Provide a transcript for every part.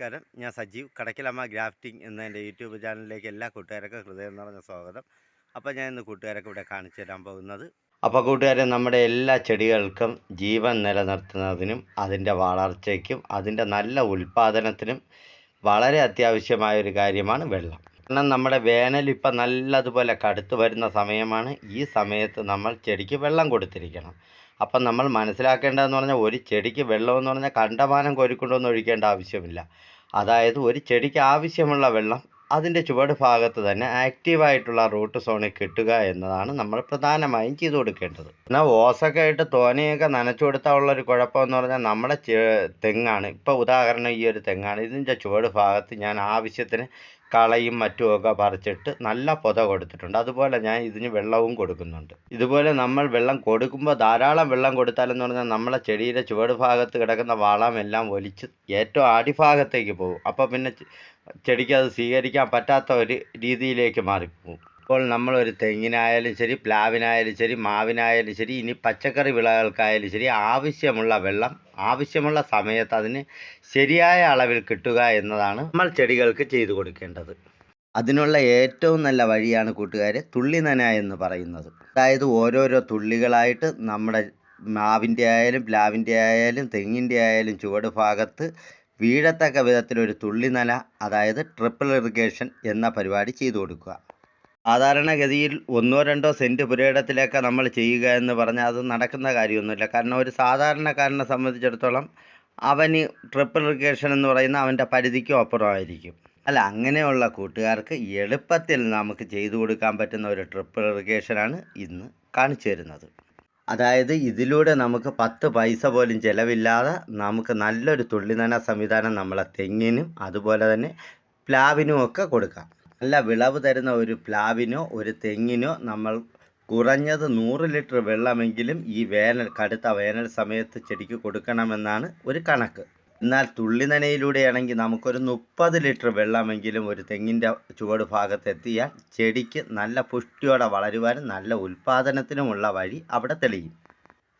നമസ്കാരം. ഞാൻ സജീവ്. കടക്കിലമ്മ ഗ്രാഫ്റ്റിംഗ് എന്ന എന്റെ യൂട്യൂബ് ചാനലിലേക്ക് എല്ലാ കൂട്ടുകാർക്കും ഹൃദയം നിറഞ്ഞ സ്വാഗതം. അപ്പോൾ ഞാൻ ഇന്ന് കൂട്ടുകാരൊക്കെ ഇവിടെ കാണിച്ചു തരാൻ പോകുന്നത്. അപ്പോൾ കൂട്ടുകാരെ നമ്മുടെ എല്ലാ ചെടികൾക്കും ജീവൻ നിലനിർത്തുന്നതിനും അതിന്റെ വളർച്ചയ്ക്കും അതിന്റെ നല്ല ഉൽപ്പാദനത്തിനും വളരെ അത്യാവശ്യമായ ഒരു കാര്യമാണ് വെള്ളം. കാരണം നമ്മുടെ വേനൽ ഇപ്പം നല്ലതുപോലെ കടുത്തു വരുന്ന സമയമാണ്. ഈ സമയത്ത് നമ്മൾ ചെടിക്ക് വെള്ളം കൊടുത്തിരിക്കണം. അപ്പം നമ്മൾ മനസ്സിലാക്കേണ്ടതെന്ന് പറഞ്ഞാൽ ഒരു ചെടിക്ക് വെള്ളമെന്ന് പറഞ്ഞാൽ കണ്ടമാനം കോരിക്കൊണ്ടൊന്നും ഒഴിക്കേണ്ട ആവശ്യമില്ല. അതായത് ഒരു ചെടിക്ക് ആവശ്യമുള്ള വെള്ളം അതിന്റെ ചുവട് ഭാഗത്ത് തന്നെ ആക്റ്റീവായിട്ടുള്ള റൂട്ട് സോണിൽ കിട്ടുക എന്നതാണ് നമ്മൾ പ്രധാനമായും ചെയ്തു കൊടുക്കേണ്ടത്. എന്നാൽ ഓസൊക്കെ ആയിട്ട് തോനെയൊക്കെ നനച്ചു കൊടുത്താൽ ഉള്ളൊരു കുഴപ്പമെന്ന് പറഞ്ഞാൽ നമ്മുടെ തെങ്ങാണ്. ഇപ്പോൾ ഉദാഹരണം ഈ ഒരു തെങ്ങാണ്. ഇതിന്റെ ചുവട് ഭാഗത്ത് ഞാൻ ആവശ്യത്തിന് കളയും മറ്റുമൊക്കെ പറിച്ചിട്ട് നല്ല പൊത കൊടുത്തിട്ടുണ്ട്. അതുപോലെ ഞാൻ ഇതിന് വെള്ളവും കൊടുക്കുന്നുണ്ട്. ഇതുപോലെ നമ്മൾ വെള്ളം കൊടുക്കുമ്പോൾ ധാരാളം വെള്ളം കൊടുത്താലെന്ന് പറഞ്ഞാൽ നമ്മളെ ചെടിയുടെ ചുവട് ഭാഗത്ത് കിടക്കുന്ന വളം എല്ലാം ഒലിച്ച് ഏറ്റവും അടിഭാഗത്തേക്ക് പോകും. അപ്പോൾ പിന്നെ ചെടിക്ക് അത് സ്വീകരിക്കാൻ പറ്റാത്ത ഒരു രീതിയിലേക്ക് മാറിപ്പോകും അപ്പോൾ ഒരു തെങ്ങിനായാലും ശരി പ്ലാവിനായാലും ശരി മാവിനായാലും ശരി ഇനി പച്ചക്കറി വിളകൾക്കായാലും ശരി ആവശ്യമുള്ള വെള്ളം ആവശ്യമുള്ള സമയത്ത് അതിന് ശരിയായ അളവിൽ കിട്ടുക എന്നതാണ് നമ്മൾ ചെടികൾക്ക് ചെയ്തു കൊടുക്കേണ്ടത്. അതിനുള്ള ഏറ്റവും നല്ല വഴിയാണ് കൂട്ടുകാരെ തുള്ളി നന എന്ന് പറയുന്നത്. അതായത് ഓരോരോ തുള്ളികളായിട്ട് നമ്മുടെ മാവിന്റെ ആയാലും പ്ലാവിന്റെ ആയാലും തെങ്ങിന്റെ ആയാലും ചുവട് ഭാഗത്ത് വീഴത്തക്ക വിധത്തിലൊരു തുള്ളി നന അതായത് ട്രിപ്പിൾ ഇറിഗേഷൻ എന്ന പരിപാടി ചെയ്തു കൊടുക്കുക. സാധാരണഗതിയിൽ ഒന്നോ രണ്ടോ സെന്റ് പുരയിടത്തിലൊക്കെ നമ്മൾ ചെയ്യുക എന്ന് പറഞ്ഞാൽ അത് നടക്കുന്ന കാര്യമൊന്നുമില്ല. കാരണം ഒരു സാധാരണക്കാരനെ സംബന്ധിച്ചിടത്തോളം അവന് ട്രിപ്പിൾ ഇറിഗേഷൻ എന്ന് പറയുന്ന അവന്റെ പരിധിക്കും അപ്പുറമായിരിക്കും. അല്ല അങ്ങനെയുള്ള കൂട്ടുകാർക്ക് എളുപ്പത്തിൽ നമുക്ക് ചെയ്തു കൊടുക്കാൻ പറ്റുന്ന ഒരു ട്രിപ്പിൾ ഇറിഗേഷനാണ് ഇന്ന് കാണിച്ചു തരുന്നത്. അതായത് ഇതിലൂടെ നമുക്ക് പത്ത് പൈസ പോലും ചിലവില്ലാതെ നമുക്ക് നല്ലൊരു തുള്ളിനന സംവിധാനം നമ്മളെ തെങ്ങിനും അതുപോലെ തന്നെ പ്ലാവിനും ഒക്കെ കൊടുക്കാം. നല്ല വിളവ് തരുന്ന ഒരു പ്ലാവിനോ ഒരു തെങ്ങിനോ നമ്മൾ കുറഞ്ഞത് നൂറ് ലിറ്റർ വെള്ളമെങ്കിലും ഈ വേനൽ കടുത്ത വേനൽ സമയത്ത് ചെടിക്ക് കൊടുക്കണമെന്നാണ് ഒരു കണക്ക്. എന്നാൽ തുള്ളിനനയിലൂടെയാണെങ്കിൽ നമുക്കൊരു മുപ്പത് ലിറ്റർ വെള്ളമെങ്കിലും ഒരു തെങ്ങിന്റെ ചുവട് ഭാഗത്ത് എത്തിയാൽ ചെടിക്ക് നല്ല പുഷ്ടിയോടെ വളരുവാനും നല്ല ഉൽപ്പാദനത്തിനുമുള്ള വഴി അവിടെ തെളിയും.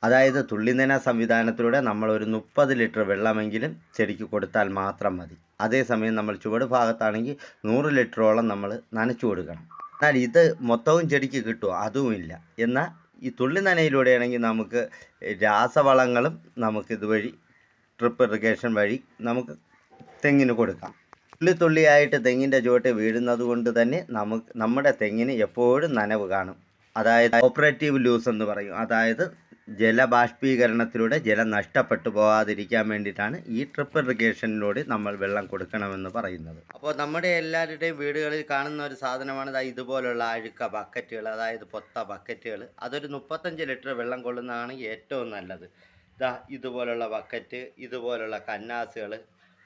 അതായത് തുള്ളിനന സംവിധാനത്തിലൂടെ നമ്മൾ ഒരു മുപ്പത് ലിറ്റർ വെള്ളമെങ്കിലും ചെടിക്ക് കൊടുത്താൽ മാത്രം മതി. അതേസമയം നമ്മൾ ചുവട് ഭാഗത്താണെങ്കിൽ നൂറ് ലിറ്ററോളം നമ്മൾ നനച്ചു കൊടുക്കണം. എന്നാൽ ഇത് മൊത്തവും ചെടിക്ക് കിട്ടുമോ? അതുമില്ല എന്നാൽ ഈ തുള്ളി നനയിലൂടെയാണെങ്കിൽ നമുക്ക് രാസവളങ്ങളും നമുക്ക് ഇതുവഴി ഡ്രിപ്പ് ഇറിഗേഷൻ വഴി നമുക്ക് തെങ്ങിന് കൊടുക്കാം. തുള്ളി തുള്ളിയായിട്ട് തെങ്ങിന്റെ ചുവട്ട് വീഴുന്നത് കൊണ്ട് തന്നെ നമുക്ക് നമ്മുടെ തെങ്ങിന് എപ്പോഴും നനവ് കാണും. അതായത് ഓപ്പറേറ്റീവ് ലൂസ് എന്ന് പറയും. അതായത് ജലബാഷ്പീകരണത്തിലൂടെ ജലം നഷ്ടപ്പെട്ടു പോകാതിരിക്കാൻ വേണ്ടിയിട്ടാണ് ഈ ട്രിപ്പ് ഇറിഗേഷനിലൂടെ നമ്മൾ വെള്ളം കൊടുക്കണമെന്ന് പറയുന്നത്. അപ്പോൾ നമ്മുടെ എല്ലാവരുടെയും വീടുകളിൽ കാണുന്ന ഒരു സാധനമാണ് ദാ ഇതുപോലുള്ള അഴുക്ക ബക്കറ്റുകൾ അതായത് പൊത്ത ബക്കറ്റുകൾ. അതൊരു മുപ്പത്തഞ്ച് ലിറ്റർ വെള്ളം കൊള്ളുന്നതാണ് ഏറ്റവും നല്ലത്. ഇതാ ഇതുപോലുള്ള ബക്കറ്റ് ഇതുപോലുള്ള കന്നാസുകൾ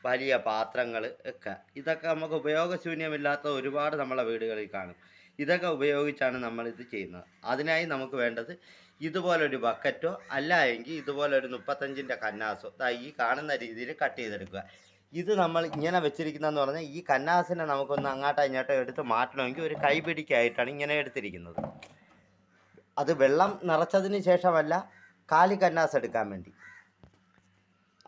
വലിയ പാത്രങ്ങൾ ഒക്കെ. ഇതൊക്കെ നമുക്ക് ഉപയോഗശൂന്യമില്ലാത്ത ഒരുപാട് നമ്മളെ വീടുകളിൽ കാണും. ഇതൊക്കെ ഉപയോഗിച്ചാണ് നമ്മൾ ഇത് ചെയ്യുന്നത്. അതിനായി നമുക്ക് വേണ്ടത് ഇതുപോലൊരു ബക്കറ്റോ അല്ല എങ്കിൽ ഇതുപോലൊരു മുപ്പത്തഞ്ചിന്റെ കന്നാസോ. ദാ ഈ കാണുന്ന രീതിയിൽ കട്ട് ചെയ്തെടുക്കുക. ഇത് നമ്മൾ ഇങ്ങനെ വെച്ചിരിക്കുന്നതെന്ന് പറഞ്ഞാൽ ഈ കന്നാസിനെ നമുക്കൊന്ന് അങ്ങോട്ടോ ഇങ്ങോട്ടോ എടുത്ത് മാറ്റണമെങ്കിൽ ഒരു കൈപിടിക്കായിട്ടാണ് ഇങ്ങനെ എടുത്തിരിക്കുന്നത്. അത് വെള്ളം നിറച്ചതിന് ശേഷമല്ല കാലി കന്നാസ് എടുക്കാൻ വേണ്ടി.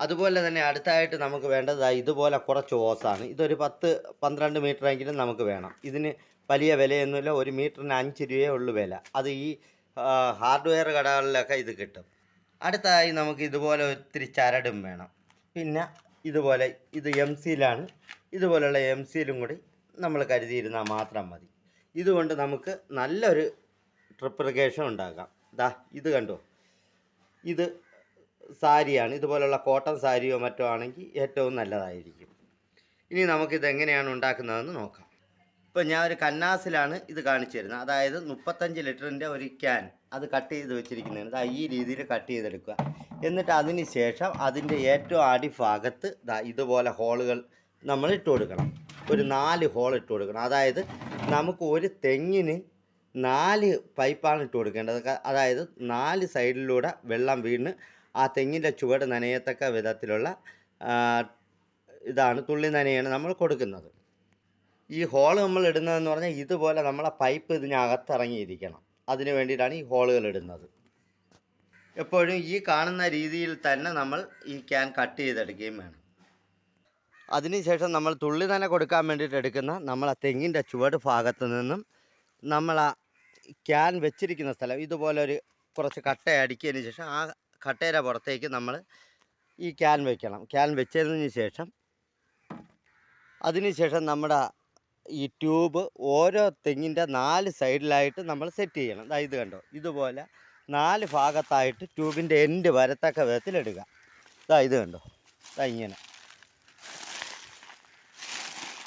അതുപോലെ തന്നെ അടുത്തായിട്ട് നമുക്ക് വേണ്ടത് ഇതുപോലെ കുറച്ച് ഓസാണ്. ഇതൊരു പത്ത് പന്ത്രണ്ട് എങ്കിലും നമുക്ക് വേണം. ഇതിന് വലിയ വിലയൊന്നുമില്ല ഒരു മീറ്ററിന് അഞ്ച് രൂപയേ ഉള്ളൂ വില. അത് ഈ ഹാർഡ്വെയർ കടകളിലൊക്കെ ഇത് കിട്ടും. അടുത്തതായി നമുക്ക് ഇതുപോലെ ഒത്തിരി ചരടും വേണം. പിന്നെ ഇതുപോലെ ഇത് എം സിയിലാണ് ഇതുപോലെയുള്ള എം സിയിലും കൂടി നമ്മൾ കരുതിയിരുന്നാൽ മാത്രം മതി. ഇതുകൊണ്ട് നമുക്ക് നല്ലൊരു ട്രിപ്പ് ഉണ്ടാക്കാം ദാ ഇത് കണ്ടോ? ഇത് സാരിയാണ്. ഇതുപോലുള്ള കോട്ടൺ സാരിയോ മറ്റോ ആണെങ്കിൽ ഏറ്റവും നല്ലതായിരിക്കും. ഇനി നമുക്കിത് എങ്ങനെയാണ് ഉണ്ടാക്കുന്നതെന്ന് നോക്കാം. ഇപ്പോൾ ഞാൻ ഒരു കന്നാസിലാണ് ഇത് കാണിച്ചു തരുന്നത്. അതായത് മുപ്പത്തഞ്ച് ലിറ്ററിന്റെ ഒരു ക്യാൻ അത് കട്ട് ചെയ്ത് വെച്ചിരിക്കുന്നതാണ്. ദാ ഈ രീതിയിൽ കട്ട് ചെയ്തെടുക്കുക. എന്നിട്ട് അതിന് ശേഷം അതിന്റെ ഏറ്റവും അടിഭാഗത്ത് ദാ ഇതുപോലെ ഹോളുകൾ നമ്മൾ ഇട്ട് കൊടുക്കണം. ഒരു നാല് ഹോൾ ഇട്ട് കൊടുക്കണം. അതായത് നമുക്ക് ഒരു തെങ്ങിന് നാല് പൈപ്പാണ് ഇട്ട് കൊടുക്കേണ്ടത്. അതായത് നാല് സൈഡിലൂടെ വെള്ളം വീണ് ആ തെങ്ങിന്റെ ചുവട് നനയത്തക്ക വിധത്തിലുള്ള ഇതാണ് തുള്ളി നനയാണ് നമ്മൾ കൊടുക്കുന്നത്. ഈ ഹോൾ നമ്മൾ ഇടുന്നതെന്ന് പറഞ്ഞാൽ ഇതുപോലെ നമ്മളെ പൈപ്പ് ഇതിനകത്ത് ഇറങ്ങിയിരിക്കണം അതിന് വേണ്ടിയിട്ടാണ് ഈ ഹോളുകൾ ഇടുന്നത്. എപ്പോഴും ഈ കാണുന്ന രീതിയിൽ തന്നെ നമ്മൾ ഈ ക്യാൻ കട്ട് ചെയ്തെടുക്കുകയും വേണം. അതിനുശേഷം നമ്മൾ തുള്ളി തന്നെ കൊടുക്കാൻ വേണ്ടിയിട്ട് എടുക്കുന്ന നമ്മളെ തെങ്ങിന്റെ ചുവട് ഭാഗത്ത് നിന്നും നമ്മൾ ആ ക്യാൻ വെച്ചിരിക്കുന്ന സ്ഥലം ഇതുപോലെ ഒരു കുറച്ച് കട്ട അടിക്കിയതിന് ശേഷം ആ കട്ടയുടെ പുറത്തേക്ക് നമ്മൾ ഈ ക്യാൻ വെക്കണം. ക്യാൻ വെച്ചതിന് ശേഷം അതിനുശേഷം നമ്മുടെ ഈ ട്യൂബ് ഓരോ തെങ്ങിന്റെ നാല് സൈഡിലായിട്ട് നമ്മൾ സെറ്റ് ചെയ്യണം. ഇതാ കണ്ടോ? ഇതുപോലെ നാല് ഭാഗത്തായിട്ട് ട്യൂബിന്റെ എൻഡ് വരത്തക്ക വിധത്തിൽ ഇടുക. ഇതാ ഇത് കണ്ടോ? ഇതാ ഇങ്ങനെ.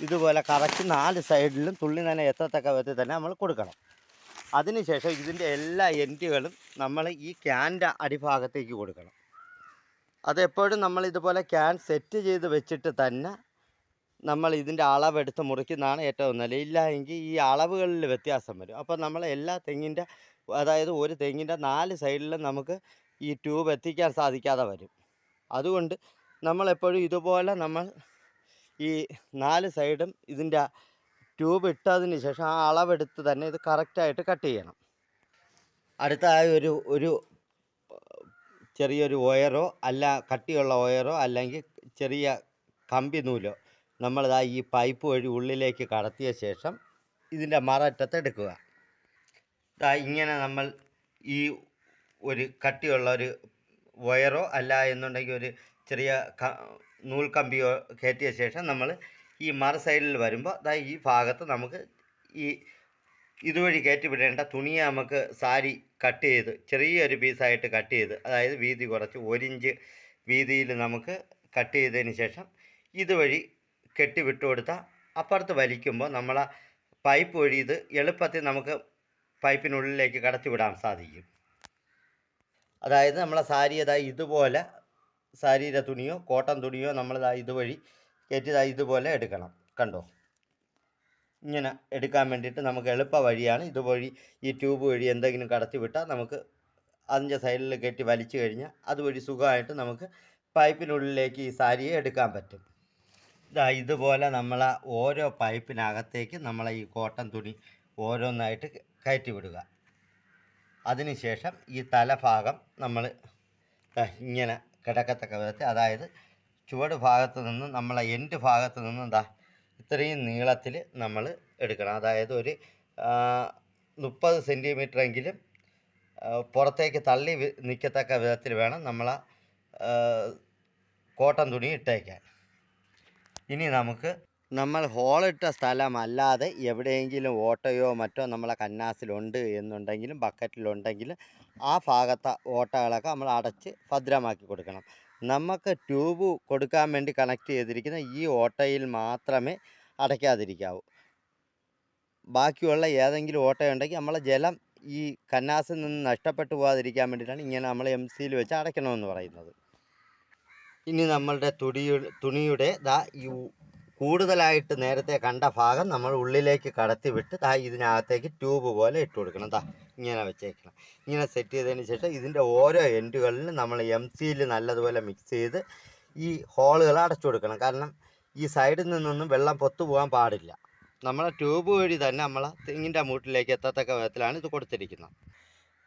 ഇതുപോലെ കറക്റ്റ് നാല് സൈഡിലും തുള്ളി നന എത്തത്തക്ക വിധത്തിൽ തന്നെ നമ്മൾ കൊടുക്കണം. അതിനുശേഷം ഇതിന്റെ എല്ലാ എൻഡുകളും നമ്മൾ ഈ ക്യാന്റെ അടിഭാഗത്തേക്ക് കൊടുക്കണം. അതെപ്പോഴും നമ്മൾ ഇതുപോലെ ക്യാൻ സെറ്റ് ചെയ്ത് വെച്ചിട്ട് തന്നെ നമ്മൾ ഇതിന്റെ അളവെടുത്ത് മുറിക്കുന്നതാണ് ഏറ്റവും നല്ലത്. ഇല്ല എങ്കിൽ ഈ അളവുകളിൽ വ്യത്യാസം വരും. അപ്പോൾ നമ്മൾ എല്ലാ തെങ്ങിന്റെ അതായത് ഒരു തെങ്ങിന്റെ നാല് സൈഡിലും നമുക്ക് ഈ ട്യൂബ് എത്തിക്കാൻ സാധിക്കാതെ വരും. അതുകൊണ്ട് നമ്മളെപ്പോഴും ഇതുപോലെ നമ്മൾ ഈ നാല് സൈഡും ഇതിന്റെ ട്യൂബ് ഇട്ടതിന് ശേഷം ആ അളവെടുത്ത് തന്നെ ഇത് കറക്റ്റായിട്ട് കട്ട് ചെയ്യണം. അടുത്തതായി ഒരു ഒരു ചെറിയൊരു ഒയറോ അല്ല കട്ടിയുള്ള ഒയറോ അല്ലെങ്കിൽ ചെറിയ കമ്പി നൂലോ നമ്മളിതാ ഈ പൈപ്പ് വഴി ഉള്ളിലേക്ക് കടത്തിയ ശേഷം ഇതിന്റെ മററ്റത്ത് എടുക്കുക. ദാ ഇങ്ങനെ നമ്മൾ ഈ ഒരു കട്ടിയുള്ള ഒരു വയറോ അല്ല എന്നുണ്ടെങ്കിൽ ഒരു ചെറിയ നൂൽ കമ്പിയോ കയറ്റിയ ശേഷം നമ്മൾ ഈ മറ സൈഡിൽ വരുമ്പോൾ ദാ ഈ ഭാഗത്ത് നമുക്ക് ഈ ഇതുവഴി കയറ്റി വിടേണ്ട തുണിയെ നമുക്ക് സാരി കട്ട് ചെയ്ത് ചെറിയൊരു പീസായിട്ട് കട്ട് ചെയ്ത് അതായത് വീതി കുറച്ച് ഒരിഞ്ച് വീതിയിൽ നമുക്ക് കട്ട് ചെയ്തതിന് ശേഷം ഇതുവഴി കെട്ടി വിട്ടു കൊടുത്താൽ അപ്പുറത്ത് വലിക്കുമ്പോൾ നമ്മൾ പൈപ്പ് വഴി ഇത് എളുപ്പത്തിൽ നമുക്ക് പൈപ്പിനുള്ളിലേക്ക് കടത്തി വിടാൻ സാധിക്കും. അതായത് നമ്മളെ സാരി അതായത് ഇതുപോലെ സാരിയുടെ തുണിയോ കോട്ടൺ തുണിയോ നമ്മളിതാ ഇതുവഴി കയറ്റിതാ ഇതുപോലെ എടുക്കണം. കണ്ടോ? ഇങ്ങനെ എടുക്കാൻ വേണ്ടിയിട്ട് നമുക്ക് എളുപ്പ വഴിയാണ്. ഇതുവഴി ഈ ട്യൂബ് വഴി എന്തെങ്കിലും കടത്തി വിട്ടാൽ നമുക്ക് അതിന്റെ സൈഡിൽ കെട്ടി വലിച്ചു കഴിഞ്ഞാൽ അതുവഴി സുഖമായിട്ട് നമുക്ക് പൈപ്പിനുള്ളിലേക്ക് ഈ സാരിയെ എടുക്കാൻ പറ്റും. ഇതാ ഇതുപോലെ നമ്മൾ ഓരോ പൈപ്പിനകത്തേക്ക് നമ്മൾ ഈ കോട്ടൺ തുണി ഓരോന്നായിട്ട് കയറ്റി വിടുക. അതിനുശേഷം ഈ തലഭാഗം നമ്മൾ ഇങ്ങനെ കിടക്കത്തക്ക വിധത്തിൽ അതായത് ചുവട് ഭാഗത്ത് നിന്ന് നമ്മളെ എൻഡ് ഭാഗത്ത് നിന്ന് എന്താ ഇത്രയും നീളത്തിൽ നമ്മൾ എടുക്കണം. അതായത് ഒരു മുപ്പത് സെന്റിമീറ്റർ എങ്കിലും പുറത്തേക്ക് തള്ളി നിൽക്കത്തക്ക വിധത്തിൽ വേണം നമ്മൾ കോട്ടൺ തുണി ഇട്ടേക്കാൻ. ഇനി നമുക്ക് നമ്മൾ ഹോളിട്ട സ്ഥലമല്ലാതെ എവിടെയെങ്കിലും ഓട്ടയോ മറ്റോ നമ്മളെ കന്നാസിലുണ്ട് എന്നുണ്ടെങ്കിലും ബക്കറ്റിലുണ്ടെങ്കിൽ ആ ഭാഗത്തെ ഓട്ടകളൊക്കെ നമ്മൾ അടച്ച് ഭദ്രമാക്കി കൊടുക്കണം. നമുക്ക് ട്യൂബ് കൊടുക്കാൻ വേണ്ടി കണക്ട് ചെയ്തിരിക്കുന്ന ഈ ഓട്ടയിൽ മാത്രമേ അടയ്ക്കാതിരിക്കാവൂ. ബാക്കിയുള്ള ഏതെങ്കിലും ഓട്ടയുണ്ടെങ്കിൽ നമ്മളെ ജലം ഈ കന്നാസിൽ നിന്ന് നഷ്ടപ്പെട്ടു പോകാതിരിക്കാൻ വേണ്ടിയിട്ടാണ് ഇങ്ങനെ നമ്മൾ എം സിയിൽ വെച്ച് അടയ്ക്കണമെന്ന് പറയുന്നത്. ഇനി നമ്മളുടെ തുടിയുടെ തുണിയുടെ ദാ ഈ കൂടുതലായിട്ട് നേരത്തെ കണ്ട ഭാഗം നമ്മൾ ഉള്ളിലേക്ക് കടത്തി വിട്ട് ദാ ഇതിനകത്തേക്ക് ട്യൂബ് പോലെ ഇട്ട് കൊടുക്കണം. ദാ ഇങ്ങനെ വെച്ചേക്കണം. ഇങ്ങനെ സെറ്റ് ചെയ്തതിന് ശേഷം ഇതിന്റെ ഓരോ എൻഡുകളിലും നമ്മൾ എം സിയിൽ നല്ലതുപോലെ മിക്സ് ചെയ്ത് ഈ ഹോളുകൾ അടച്ചു കൊടുക്കണം. കാരണം ഈ സൈഡിൽ നിന്നൊന്നും വെള്ളം പൊത്തു പോകാൻ പാടില്ല. നമ്മളെ ട്യൂബ് വഴി തന്നെ നമ്മളെ തെങ്ങിന്റെ മൂട്ടിലേക്ക് എത്തത്തക്ക വിധത്തിലാണ് ഇത് കൊടുത്തിരിക്കുന്നത്.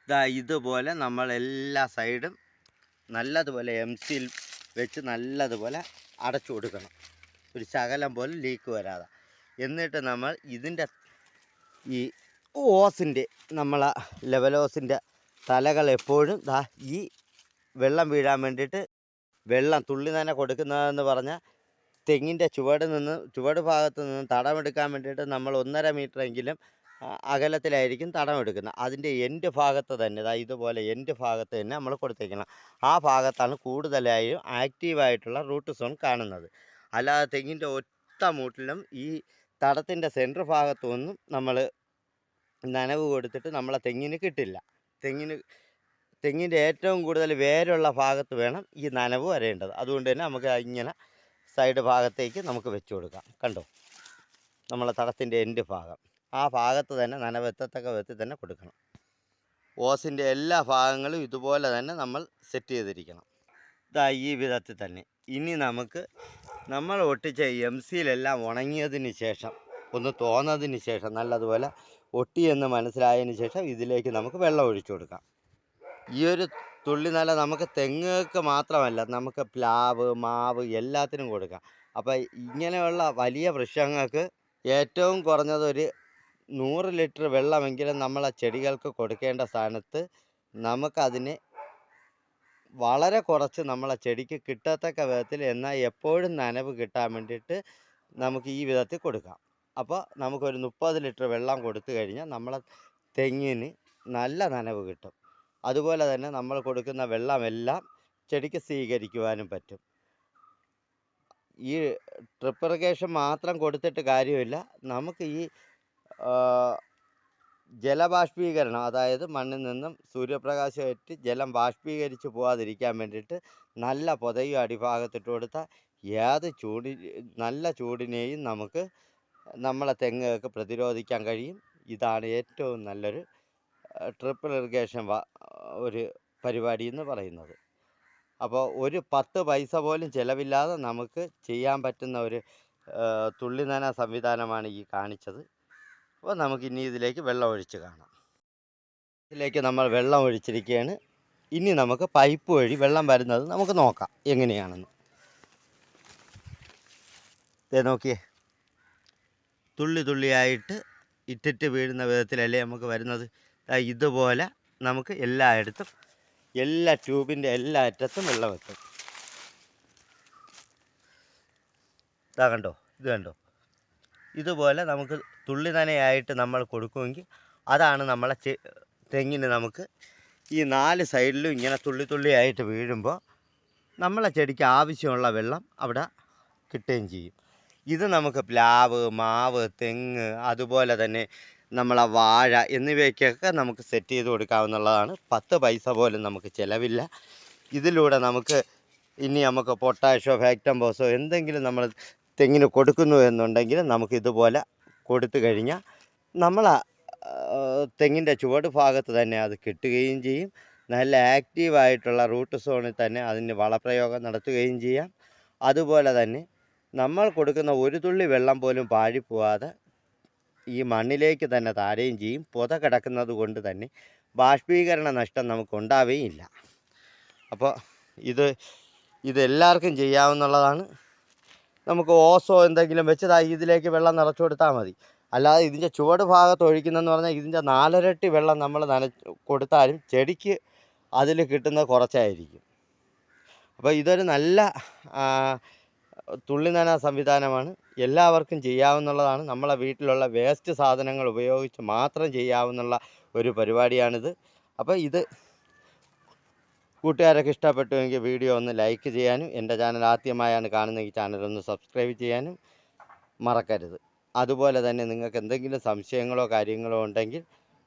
ഇതാ ഇതുപോലെ നമ്മൾ എല്ലാ സൈഡും നല്ലതുപോലെ എം സിയിൽ വെച്ച് നല്ലതുപോലെ അടച്ചു കൊടുക്കണം. ഒരു ശകലം പോലും ലീക്ക് വരാതെ. എന്നിട്ട് നമ്മൾ ഇതിന്റെ ഈ ഓസിന്റെ നമ്മളെ ലെവലോസിന്റെ തലകൾ എപ്പോഴും ദാ ഈ വെള്ളം വീഴാൻ വേണ്ടിയിട്ട് വെള്ളം തുള്ളി തന്നെ കൊടുക്കുന്നതെന്ന് പറഞ്ഞാൽ തെങ്ങിന്റെ ചുവട് നിന്ന് ചുവട് ഭാഗത്ത് നിന്ന് തടമെടുക്കാൻ വേണ്ടിയിട്ട് നമ്മൾ ഒന്നര മീറ്റർ എങ്കിലും തടം എടുക്കുന്നത് അതിന്റെ എൻഡ് ഭാഗത്ത് തന്നെ ദാ ഇതുപോലെ എൻഡ് ഭാഗത്ത് തന്നെ നമ്മൾ കൊടുത്തേക്കണം. ആ ഭാഗത്താണ് കൂടുതലായും ആക്റ്റീവായിട്ടുള്ള റൂട്ട് സോൺ കാണുന്നത്. അല്ലാതെ തെങ്ങിന്റെ ഒറ്റ മൂട്ടിലും ഈ തടത്തിന്റെ സെന്റർ ഭാഗത്തൊന്നും നമ്മൾ നനവ് കൊടുത്തിട്ട് നമ്മളെ തെങ്ങിന് കിട്ടില്ല. തെങ്ങിന് തെങ്ങിന്റെ ഏറ്റവും കൂടുതൽ വേരുള്ള ഭാഗത്ത് വേണം ഈ നനവ് വരേണ്ടത്. അതുകൊണ്ട് തന്നെ നമുക്ക് ഇങ്ങനെ സൈഡ് ഭാഗത്തേക്ക് നമുക്ക് വെച്ച് കൊടുക്കാം. കണ്ടോ? നമ്മളെ തടത്തിന്റെ എൻഡ് ഭാഗം. ആ ഭാഗത്ത് തന്നെ നനവെത്തത്തക്ക വിധത്തിൽ തന്നെ കൊടുക്കണം. ഓസിന്റെ എല്ലാ ഭാഗങ്ങളും ഇതുപോലെ തന്നെ നമ്മൾ സെറ്റ് ചെയ്തിരിക്കണം. ഇതാ ഈ വിധത്തിൽ തന്നെ. ഇനി നമുക്ക് നമ്മൾ ഒട്ടിച്ച എം സിയിലെല്ലാം ഉണങ്ങിയതിന് ശേഷം ഒന്ന് തോന്നതിന് ശേഷം നല്ലതുപോലെ ഒട്ടിയെന്ന് മനസ്സിലായതിന് ശേഷം ഇതിലേക്ക് നമുക്ക് വെള്ളം ഒഴിച്ചു കൊടുക്കാം. ഈ ഒരു തുള്ളി നല്ല നമുക്ക് തെങ്ങുകൾക്ക് മാത്രമല്ല നമുക്ക് പ്ലാവ് മാവ് എല്ലാത്തിനും കൊടുക്കാം. അപ്പോൾ ഇങ്ങനെയുള്ള വലിയ വൃക്ഷങ്ങൾക്ക് ഏറ്റവും കുറഞ്ഞത് ഒരു നൂറ് ലിറ്റർ വെള്ളമെങ്കിലും നമ്മൾ ആ ചെടികൾക്ക് കൊടുക്കേണ്ട സ്ഥാനത്ത് നമുക്കതിന് വളരെ കുറച്ച് നമ്മൾ ആ ചെടിക്ക് കിട്ടത്തക്ക വിധത്തിൽ എന്നാൽ എപ്പോഴും നനവ് കിട്ടാൻ വേണ്ടിയിട്ട് നമുക്ക് ഈ വിധത്തിൽ കൊടുക്കാം. അപ്പോൾ നമുക്കൊരു മുപ്പത് ലിറ്റർ വെള്ളം കൊടുത്തു കഴിഞ്ഞാൽ നമ്മളെ തെങ്ങിന് നല്ല നനവ് കിട്ടും. അതുപോലെ തന്നെ നമ്മൾ കൊടുക്കുന്ന വെള്ളമെല്ലാം ചെടിക്ക് സ്വീകരിക്കുവാനും പറ്റും. ഈ ട്രിപ്പ് ഇറിഗേഷൻ മാത്രം കൊടുത്തിട്ട് കാര്യമില്ല. നമുക്ക് ഈ ജലബാഷ്പീകരണം അതായത് മണ്ണിൽ നിന്നും സൂര്യപ്രകാശം ഏറ്റ് ജലം ബാഷ്പീകരിച്ച് പോകാതിരിക്കാൻ വേണ്ടിയിട്ട് നല്ല പൊതയും അടിഭാഗത്തിട്ട് കൊടുത്താൽ ഏത് ചൂടി നല്ല ചൂടിനെയും നമുക്ക് നമ്മളെ തെങ്ങുകൾക്ക് പ്രതിരോധിക്കാൻ കഴിയും. ഇതാണ് ഏറ്റവും നല്ലൊരു ട്രിപ്പിൾ ഇറിഗേഷൻ ഒരു പരിപാടി എന്ന് പറയുന്നത്. അപ്പോൾ ഒരു പത്ത് പൈസ പോലും ചിലവില്ലാതെ നമുക്ക് ചെയ്യാൻ പറ്റുന്ന ഒരു തുള്ളി തുള്ളിനന സംവിധാനമാണ് ഈ കാണിച്ചത്. അപ്പോൾ നമുക്ക് ഇനി ഇതിലേക്ക് വെള്ളം ഒഴിച്ച് കാണാം. ഇതിലേക്ക് നമ്മൾ വെള്ളം ഒഴിച്ചിരിക്കുകയാണ് ഇനി നമുക്ക് പൈപ്പ് വഴി വെള്ളം വരുന്നത് നമുക്ക് നോക്കാം എങ്ങനെയാണെന്ന്. ഇതേ നോക്കിയേ. തുള്ളി തുള്ളിയായിട്ട് ഇറ്റിറ്റ് വീഴുന്ന വിധത്തിലല്ലേ നമുക്ക് വരുന്നത്? ഇതുപോലെ നമുക്ക് എല്ലായിടത്തും എല്ലാ ട്യൂബിന്റെ എല്ലാ അറ്റത്തും വെള്ളം എത്തും. ഇതാ കണ്ടോ? ഇത് കണ്ടോ? ഇതുപോലെ നമുക്ക് തുള്ളി നനയായിട്ട് നമ്മൾ കൊടുക്കുമെങ്കിൽ അതാണ് നമ്മളെ തെങ്ങിന് നമുക്ക് ഈ നാല് സൈഡിലും ഇങ്ങനെ തുള്ളി തുള്ളിയായിട്ട് വീഴുമ്പോൾ നമ്മളെ ചെടിക്ക് ആവശ്യമുള്ള വെള്ളം അവിടെ കിട്ടുകയും ചെയ്യും. ഇത് നമുക്ക് പ്ലാവ് മാവ് തെങ്ങ് അതുപോലെ തന്നെ നമ്മളെ വാഴ എന്നിവയ്ക്കൊക്കെ നമുക്ക് സെറ്റ് ചെയ്ത് കൊടുക്കാവുന്നതാണ്. പത്ത് പൈസ പോലും നമുക്ക് ചിലവില്ല. ഇതിലൂടെ നമുക്ക് ഇനി നമുക്ക് പൊട്ടാഷോ ഫാക്ടംബോസോ എന്തെങ്കിലും നമ്മൾ തെങ്ങിന് കൊടുക്കുന്നു എന്നുണ്ടെങ്കിൽ നമുക്ക് ഇതുപോലെ കൊടുത്തു കഴിഞ്ഞാൽ നമ്മൾ തെങ്ങിന്റെ ചുവട് ഭാഗത്ത് തന്നെ അത് കിട്ടുകയും ചെയ്യും. നല്ല ആക്റ്റീവായിട്ടുള്ള റൂട്ട് സോണിൽ തന്നെ അതിന് വളപ്രയോഗം നടത്തുകയും ചെയ്യാം. അതുപോലെ തന്നെ നമ്മൾ കൊടുക്കുന്ന ഒരു തുള്ളി വെള്ളം പോലും പാഴിപ്പോവാതെ ഈ മണ്ണിലേക്ക് തന്നെ താരുകയും ചെയ്യും. പുത കിടക്കുന്നത് കൊണ്ട് തന്നെ ബാഷ്പീകരണ നഷ്ടം നമുക്ക് ഉണ്ടാവുകയും ഇല്ല അപ്പോൾ ഇത് ഇതെല്ലാവർക്കും ചെയ്യാവുന്നതാണ്. നമുക്ക് ഓസോ എന്തെങ്കിലും വെച്ചതായി ഇതിലേക്ക് വെള്ളം നിറച്ചു കൊടുത്താൽ മതി. അല്ലാതെ ഇതിന്റെ ചുവട് ഭാഗത്ത് ഒഴിക്കുന്നതെന്ന് പറഞ്ഞാൽ ഇതിന്റെ നാലരട്ടി വെള്ളം നമ്മൾ നന കൊടുത്താലും ചെടിക്ക് അതിൽ കിട്ടുന്നത് കുറച്ചായിരിക്കും. അപ്പോൾ ഇതൊരു നല്ല തുള്ളിനന തുള്ളി നന സംവിധാനമാണ്. എല്ലാവർക്കും ചെയ്യാവുന്നതാണ്. നമ്മളെ വീട്ടിലുള്ള വേസ്റ്റ് സാധനങ്ങൾ ഉപയോഗിച്ച് മാത്രം ചെയ്യാവുന്ന ഒരു പരിപാടിയാണിത്. അപ്പോൾ ഇത് കൂട്ടുകാരൊക്കെ ഇഷ്ടപ്പെട്ടുവെങ്കിൽ വീഡിയോ ഒന്ന് ലൈക്ക് ചെയ്യാനും എന്റെ ചാനൽ ആദ്യമായാണ് ഈ ചാനൽ ഒന്ന് സബ്സ്ക്രൈബ് ചെയ്യാനും മറക്കരുത്. അതുപോലെ തന്നെ നിങ്ങൾക്ക് എന്തെങ്കിലും സംശയങ്ങളോ കാര്യങ്ങളോ ഉണ്ടെങ്കിൽ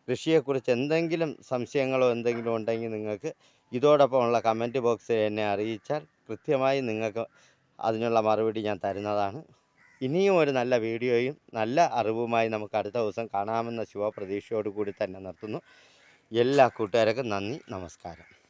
കൃഷിയെക്കുറിച്ച് എന്തെങ്കിലും സംശയങ്ങളോ എന്തെങ്കിലും ഉണ്ടെങ്കിൽ നിങ്ങൾക്ക് ഇതോടൊപ്പമുള്ള കമന്റ് ബോക്സിൽ എന്നെ അറിയിച്ചാൽ കൃത്യമായി നിങ്ങൾക്ക് അതിനുള്ള മറുപടി ഞാൻ തരുന്നതാണ്. ഇനിയും ഒരു നല്ല വീഡിയോയും നല്ല അറിവുമായി നമുക്ക് അടുത്ത ദിവസം കാണാമെന്ന ശുഭപ്രതീക്ഷയോടുകൂടി തന്നെ നിർത്തുന്നു. എല്ലാ കൂട്ടുകാർക്കും നന്ദി നമസ്കാരം.